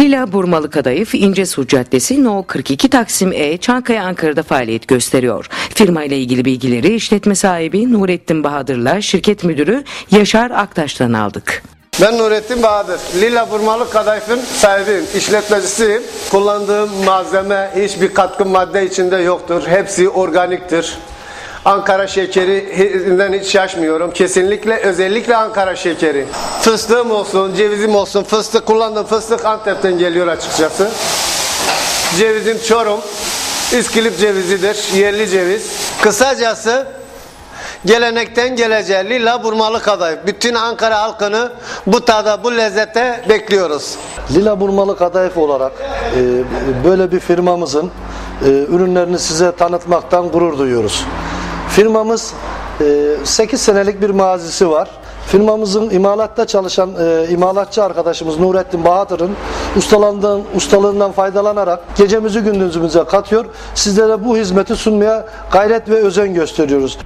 Lila Burmalı Kadayıf İncesu Caddesi No 42 Taksim E Çankaya Ankara'da faaliyet gösteriyor. Firma ile ilgili bilgileri işletme sahibi Nurettin Bahadır'la şirket müdürü Yaşar Aktaş'tan aldık. Ben Nurettin Bahadır. Lila Burmalı Kadayıf'ın sahibiyim, işletmecisiyim. Kullandığım malzeme hiçbir katkı madde içinde yoktur. Hepsi organiktir. Ankara şekerinden hiç şaşmıyorum. Kesinlikle özellikle Ankara şekeri. Fıstığım olsun, cevizim olsun. Fıstık kullandığım fıstık Antep'ten geliyor açıkçası. Cevizim Çorum. İskilip cevizidir. Yerli ceviz. Kısacası gelenekten geleceğe lila burmalı kadayıf. Bütün Ankara halkını bu tada, bu lezzete bekliyoruz. Lila Burmalı Kadayıf olarak e, böyle bir firmamızın e, ürünlerini size tanıtmaktan gurur duyuyoruz. Firmamız e, 8 senelik bir mazisi var. Firmamızın imalatta çalışan e, imalatçı arkadaşımız Nurettin Bahadır'ın ustalığından faydalanarak gecemizi gündüzümüze katıyor. Sizlere bu hizmeti sunmaya gayret ve özen gösteriyoruz.